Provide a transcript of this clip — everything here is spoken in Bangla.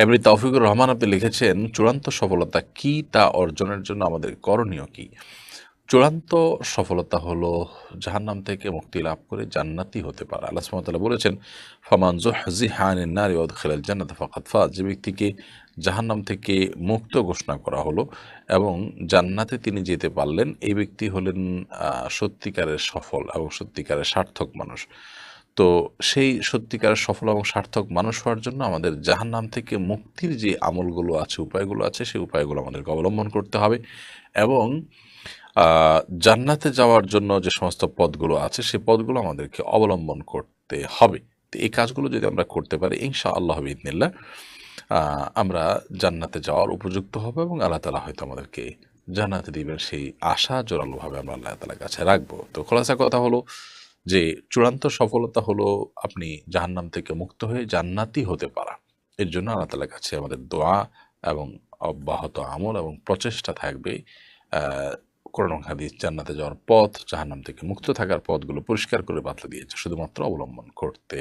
এমনি তৌফিকুর রহমান আপনি লিখেছেন, চূড়ান্ত সফলতা কি তা অর্জনের জন্য আমাদের করণীয় কি? চূড়ান্ত সফলতা হলো জাহান্নাম থেকে মুক্তি লাভ করে জান্নাতি হতে পারে। আল্লাহ সুবহানাহু বলেছেন, ফামান নারি ওয়াদখিলাল জান্নাত ফাকাদ ফাজ। যে ব্যক্তিকে জাহান্নাম থেকে মুক্ত ঘোষণা করা হলো এবং জান্নাতে তিনি যেতে পারলেন, এই ব্যক্তি হলেন সত্যিকারের সফল এবং সত্যিকারের সার্থক মানুষ। তো সেই সত্যিকারের সফল এবং সার্থক মানুষ হওয়ার জন্য আমাদের জাহান্নাম থেকে মুক্তির যে আমলগুলো আছে, উপায়গুলো আছে, সেই উপায়গুলো আমাদেরকে অবলম্বন করতে হবে এবং জান্নাতে যাওয়ার জন্য যে সমস্ত পদগুলো আছে সেই পদগুলো আমাদেরকে অবলম্বন করতে হবে। তো এই কাজগুলো যদি আমরা করতে পারি ইনশা আল্লাহ ইদনিল্লা আমরা জান্নাতে যাওয়ার উপযুক্ত হবে এবং আল্লাহ তালা হয়তো আমাদেরকে জান্নাতে দিবেন সেই আশা জোরালোভাবে আমরা আল্লাহ তালার কাছে রাখব। তো খোলাসা কথা হলো যে চূড়ান্ত সফলতা হলো আপনি জাহান্নাম থেকে মুক্ত হয়ে জান্নাতি হতে পারা। এর জন্য আল্লাহ তালার কাছে আমাদের দোয়া এবং অব্যাহত আমল এবং প্রচেষ্টা থাকবে। করোনা খাদি জান্নাতে যাওয়ার পথ, জাহান্নাম থেকে মুক্ত থাকার পথগুলো পরিষ্কার করে বাতলে দিয়েছে। শুধুমাত্র অবলম্বন করতে